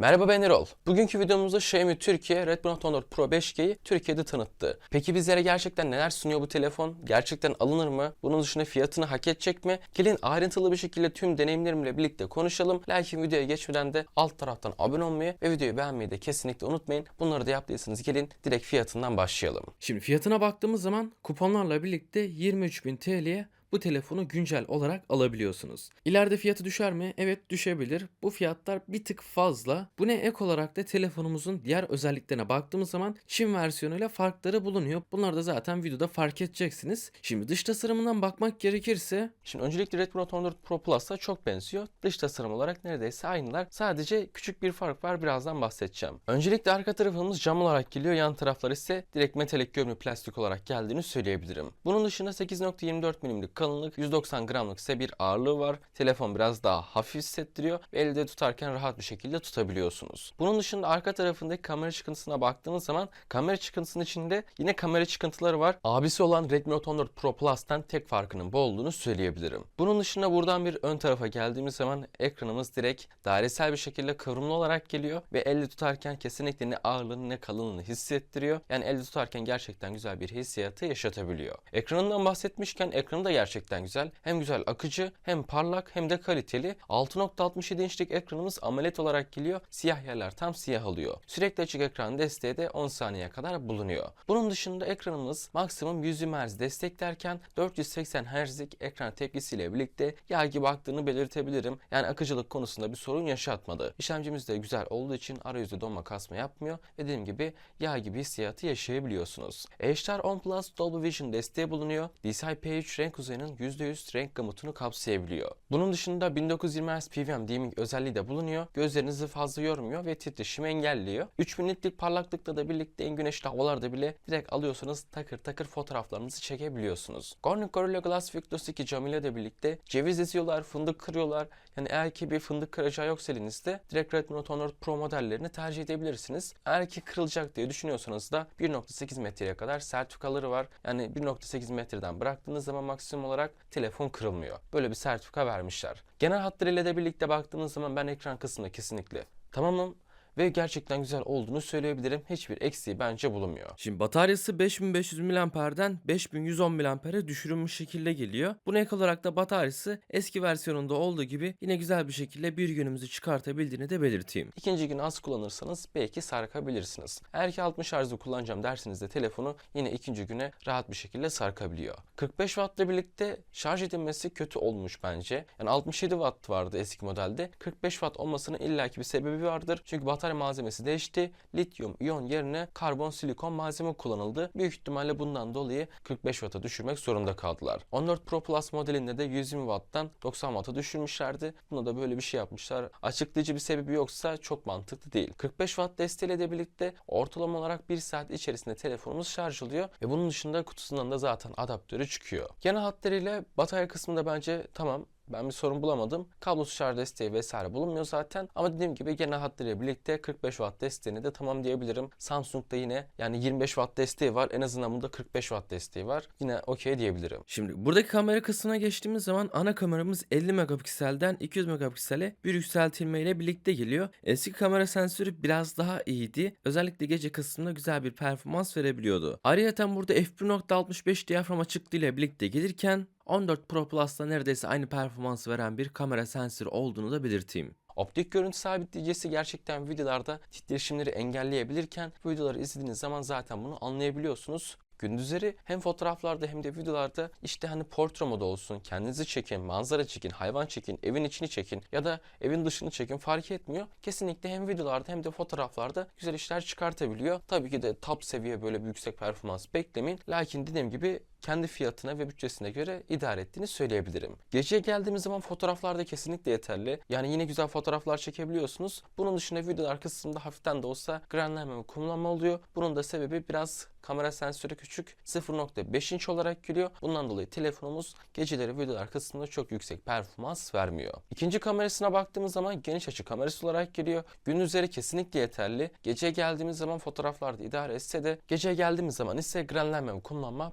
Merhaba ben Erol. Bugünkü videomuzda Xiaomi Türkiye Redmi Note 14 Pro 5G'yi Türkiye'de tanıttı. Peki bizlere gerçekten neler sunuyor bu telefon? Gerçekten alınır mı? Bunun dışında fiyatını hak edecek mi? Gelin ayrıntılı bir şekilde tüm deneyimlerimle birlikte konuşalım. Lakin videoya geçmeden de alt taraftan abone olmayı ve videoyu beğenmeyi de kesinlikle unutmayın. Bunları da yaptıysanız gelin direkt fiyatından başlayalım. Şimdi fiyatına baktığımız zaman kuponlarla birlikte 23.000 TL'ye bu telefonu güncel olarak alabiliyorsunuz. İleride fiyatı düşer mi? Evet düşebilir. Bu fiyatlar bir tık fazla. Bu ne ek olarak da telefonumuzun diğer özelliklerine baktığımız zaman Çin versiyonuyla farkları bulunuyor. Bunları da zaten videoda fark edeceksiniz. Şimdi dış tasarımından bakmak gerekirse Şimdi öncelikle Redmi Note 14 Pro Plus'a çok benziyor. Dış tasarım olarak neredeyse aynılar. Sadece küçük bir fark var. Birazdan bahsedeceğim. Öncelikle arka tarafımız cam olarak geliyor. Yan taraflar ise direkt metalik görünümlü plastik olarak geldiğini söyleyebilirim. Bunun dışında 8.24 milimlik kalınlık, 190 gramlık ise bir ağırlığı var. Telefon biraz daha hafif hissettiriyor ve elde tutarken rahat bir şekilde tutabiliyorsunuz. Bunun dışında arka tarafındaki kamera çıkıntısına baktığınız zaman kamera çıkıntısının içinde yine kamera çıkıntıları var. Abisi olan Redmi Note 14 Pro Plus'tan tek farkının bu olduğunu söyleyebilirim. Bunun dışında buradan bir ön tarafa geldiğimiz zaman ekranımız direkt dairesel bir şekilde kıvrımlı olarak geliyor ve elde tutarken kesinlikle ne ağırlığını ne kalınlığını hissettiriyor. Yani elde tutarken gerçekten güzel bir hissiyatı yaşatabiliyor. Ekranından bahsetmişken ekranı da gerçekten güzel. Hem güzel akıcı hem parlak hem de kaliteli. 6.67 inçlik ekranımız AMOLED olarak geliyor. Siyah yerler tam siyah alıyor. Sürekli açık ekran desteği de 10 saniye kadar bulunuyor. Bunun dışında ekranımız maksimum 100 Hz desteklerken 480 Hz'lik ekran tepkisiyle birlikte yağ gibi aktığını belirtebilirim. Yani akıcılık konusunda bir sorun yaşatmadı. İşlemcimiz de güzel olduğu için arayüzde donma kasma yapmıyor. Dediğim gibi yağ gibi hissiyatı yaşayabiliyorsunuz. HDR 10 Plus Dolby Vision desteği bulunuyor. DCI-P3 renk uzayının %100 renk gamutunu kapsayabiliyor. Bunun dışında 1920 Hz PWM dimming özelliği de bulunuyor. Gözlerinizi fazla yormuyor ve titreşimi engelliyor. 3000 nitlik parlaklıkla da birlikte en güneşli havalarda bile direkt alıyorsanız takır takır fotoğraflarınızı çekebiliyorsunuz. Corning Gorilla Glass Victus 2 camıyla da birlikte ceviz eziyorlar, fındık kırıyorlar. Yani eğer ki bir fındık kıracağı yoksa elinizde direkt Redmi Note 14 Pro modellerini tercih edebilirsiniz. Eğer ki kırılacak diye düşünüyorsanız da 1.8 metreye kadar sertifikaları var. Yani 1.8 metreden bıraktığınız zaman maksimum olarak telefon kırılmıyor. Böyle bir sertifika vermişler. Genel hatlarıyla da birlikte baktığınız zaman ben ekran kısmında kesinlikle tamamım ve gerçekten güzel olduğunu söyleyebilirim. Hiçbir eksiği bence bulunmuyor. Şimdi bataryası 5500 mAh'den 5110 mAh'e düşürülmüş şekilde geliyor. Buna ek olarak da bataryası eski versiyonunda olduğu gibi yine güzel bir şekilde bir günümüzü çıkartabildiğini de belirteyim. İkinci gün az kullanırsanız belki sarkabilirsiniz. Eğer ki 60 Hz'de kullanacağım derseniz de telefonu yine ikinci güne rahat bir şekilde sarkabiliyor. 45 Watt'la birlikte şarj edilmesi kötü olmuş bence. Yani 67 Watt vardı eski modelde. 45 Watt olmasının illaki bir sebebi vardır. Çünkü batarya malzemesi değişti. Lityum iyon yerine karbon silikon malzeme kullanıldı. Büyük ihtimalle bundan dolayı 45 Watt'a düşürmek zorunda kaldılar. 14 Pro Plus modelinde de 120 Watt'tan 90 Watt'a düşürmüşlerdi. Buna da böyle bir şey yapmışlar. Açıklayıcı bir sebebi yoksa çok mantıklı değil. 45 Watt desteğiyle de birlikte ortalama olarak 1 saat içerisinde telefonumuz şarj oluyor ve bunun dışında kutusundan da zaten adaptörü çıkıyor. Genel hatlarıyla batarya kısmında bence tamam ben bir sorun bulamadım. Kablosuz şarj desteği vesaire bulunmuyor zaten. Ama dediğim gibi genel hatlarıyla birlikte 45 Watt desteğini de tamam diyebilirim. Samsung'da yine yani 25 Watt desteği var. En azından bunda 45 Watt desteği var. Yine okey diyebilirim. Şimdi buradaki kamera kısmına geçtiğimiz zaman ana kameramız 50 megapikselden 200 megapiksele bir yükseltilme birlikte geliyor. Eski kamera sensörü biraz daha iyiydi. Özellikle gece kısmında güzel bir performans verebiliyordu. Ayrıca burada f1.65 diyafram açıklığı ile birlikte gelirken 14 Pro Plus'ta neredeyse aynı performans veren bir kamera sensörü olduğunu da belirteyim. Optik görüntü sabitleyicisi gerçekten videolarda titreşimleri engelleyebilirken videoları izlediğiniz zaman zaten bunu anlayabiliyorsunuz. Gündüzleri hem fotoğraflarda hem de videolarda işte hani portre modu olsun, kendinizi çekin, manzara çekin, hayvan çekin, evin içini çekin ya da evin dışını çekin fark etmiyor. Kesinlikle hem videolarda hem de fotoğraflarda güzel işler çıkartabiliyor. Tabii ki de top seviye böyle bir yüksek performans beklemeyin. Lakin dediğim gibi kendi fiyatına ve bütçesine göre idare ettiğini söyleyebilirim. Geceye geldiğimiz zaman fotoğraflarda kesinlikle yeterli. Yani yine güzel fotoğraflar çekebiliyorsunuz. Bunun dışında videolar kısmında hafiften de olsa granlenme ve kumlanma oluyor. Bunun da sebebi biraz kamera sensörü küçük 0.5 inç olarak geliyor. Bundan dolayı telefonumuz geceleri videolar kısmında çok yüksek performans vermiyor. İkinci kamerasına baktığımız zaman geniş açı kamerası olarak geliyor. Gündüzleri kesinlikle yeterli. Gece geldiğimiz zaman fotoğraflarda idare etse de gece geldiğimiz zaman ise granlenme ve kumlanma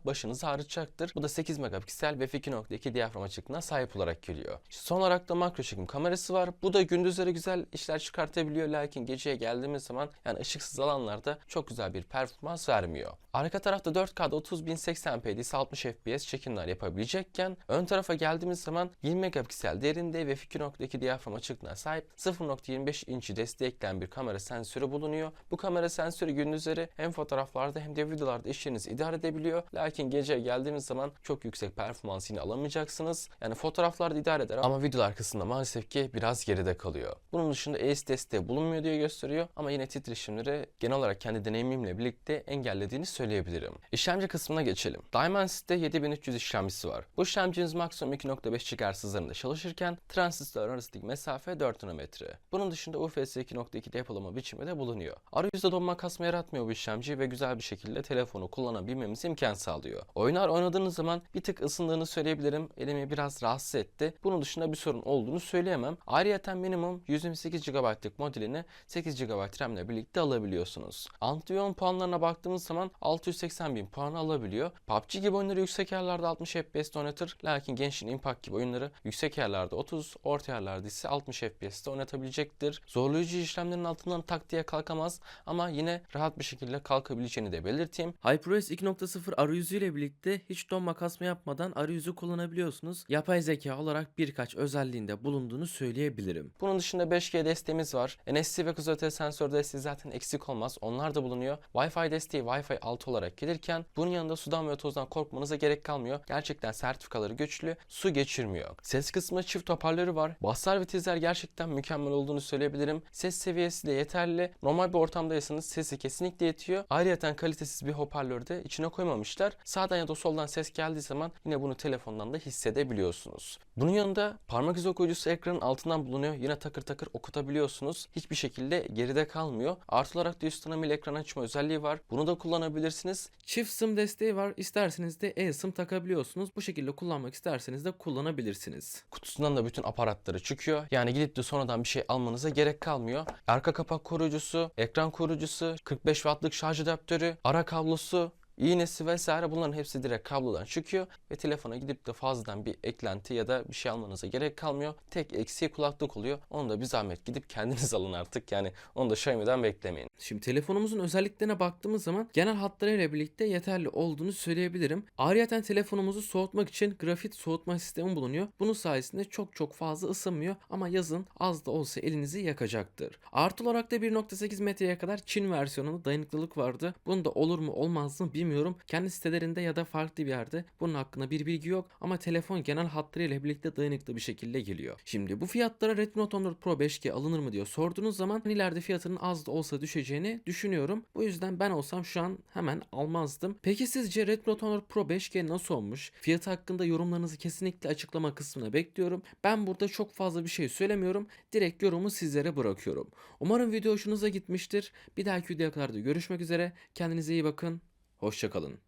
çağrıtacaktır. Bu da 8 megapiksel ve f2.2 diyafram açıklığına sahip olarak geliyor. Son olarak da makro çekim kamerası var. Bu da gündüzleri güzel işler çıkartabiliyor lakin geceye geldiğimiz zaman yani ışıksız alanlarda çok güzel bir performans vermiyor. Arka tarafta 4K'da 30.080p ise 60 FPS çekimler yapabilecekken ön tarafa geldiğimiz zaman 20 megapiksel derinde ve f2.2 diyafram açıklığına sahip 0.25 inçi destekleyen bir kamera sensörü bulunuyor. Bu kamera sensörü gündüzleri hem fotoğraflarda hem de videolarda işlerinizi idare edebiliyor. Lakin gece geldiğiniz zaman çok yüksek performans yine alamayacaksınız. Yani fotoğraflarda idare eder ama videolar kısmında maalesef ki biraz geride kalıyor. Bunun dışında ES desteği bulunmuyor diye gösteriyor ama yine titreşimleri genel olarak kendi deneyimimle birlikte engellediğini söyleyebilirim. İşlemci kısmına geçelim. Dimensity'de 7300 işlemcisi var. Bu işlemciniz maksimum 2.5 GHz hızlarında çalışırken transistör arasındaki mesafe 4 nanometre. Bunun dışında UFS 2.2 depolama biçimi de bulunuyor. Arayüzde donma kasma yaratmıyor bu işlemci ve güzel bir şekilde telefonu kullanabilmemize imkan sağlıyor. Oyunlar oynadığınız zaman bir tık ısındığını söyleyebilirim. Elimi biraz rahatsız etti. Bunun dışında bir sorun olduğunu söyleyemem. Ayrıca minimum 128 GB'lık modelini 8 GB RAM ile birlikte alabiliyorsunuz. Antiyon puanlarına baktığımız zaman 680 bin puan alabiliyor. PUBG gibi oyunları yüksek yerlerde 60 FPS'te oynatır. Lakin Genshin Impact gibi oyunları yüksek yerlerde 30, orta yerlerde ise 60 FPS'te oynatabilecektir. Zorlayıcı işlemlerin altından tak diye kalkamaz ama yine rahat bir şekilde kalkabileceğini de belirteyim. HyperOS 2.0 arayüzüyle birlikte hiç donma kasma yapmadan arayüzü kullanabiliyorsunuz. Yapay zeka olarak birkaç özelliğinde bulunduğunu söyleyebilirim. Bunun dışında 5G desteğimiz var. NFC ve kız öte sensör desteği zaten eksik olmaz. Onlar da bulunuyor. Wi-Fi desteği Wi-Fi 6 olarak gelirken bunun yanında sudan ve tozdan korkmanıza gerek kalmıyor. Gerçekten sertifikaları güçlü, su geçirmiyor. Ses kısmı çift hoparlörü var. Basslar ve tizler gerçekten mükemmel olduğunu söyleyebilirim. Ses seviyesi de yeterli. Normal bir ortamdaysanız sesi kesinlikle yetiyor. Ayrıca kalitesiz bir hoparlör de içine koymamışlar. Sağdan ya da soldan ses geldiği zaman yine bunu telefondan da hissedebiliyorsunuz. Bunun yanında parmak izi okuyucusu ekranın altından bulunuyor. Yine takır takır okutabiliyorsunuz. Hiçbir şekilde geride kalmıyor. Artı olarak da üst ekran açma özelliği var. Bunu da kullanabilirsiniz. Çift SIM desteği var. İsterseniz de e-SIM takabiliyorsunuz. Bu şekilde kullanmak isterseniz de kullanabilirsiniz. Kutusundan da bütün aparatları çıkıyor. Yani gidip de sonradan bir şey almanıza gerek kalmıyor. Arka kapak koruyucusu, ekran koruyucusu, 45 wattlık şarj adaptörü, ara kablosu, iğnesi vesaire bunların hepsi direkt kablodan çıkıyor ve telefona gidip de fazladan bir eklenti ya da bir şey almanıza gerek kalmıyor. Tek eksiği kulaklık oluyor. Onu da bir zahmet gidip kendiniz alın artık. Yani onu da Xiaomi'den beklemeyin. Şimdi telefonumuzun özelliklerine baktığımız zaman genel hatlarıyla birlikte yeterli olduğunu söyleyebilirim. Ayrıca telefonumuzu soğutmak için grafit soğutma sistemi bulunuyor. Bunun sayesinde çok çok fazla ısınmıyor ama yazın az da olsa elinizi yakacaktır. Artı olarak da 1.8 metreye kadar Çin versiyonunda dayanıklılık vardı. Bunda olur mu olmaz mı bilmiyorum. Kendi sitelerinde ya da farklı bir yerde bunun hakkında bir bilgi yok ama telefon genel hatlarıyla birlikte dayanıklı bir şekilde geliyor. Şimdi bu fiyatlara Redmi Note 14 Pro 5G alınır mı diyor sorduğunuz zaman ileride fiyatının az da olsa düşeceğini düşünüyorum. Bu yüzden ben olsam şu an hemen almazdım. Peki sizce Redmi Note 14 Pro 5G nasıl olmuş? Fiyatı hakkında yorumlarınızı kesinlikle açıklama kısmına bekliyorum. Ben burada çok fazla bir şey söylemiyorum. Direkt yorumu sizlere bırakıyorum. Umarım video hoşunuza gitmiştir. Bir dahaki videoya kadar da görüşmek üzere. Kendinize iyi bakın. Hoşçakalın.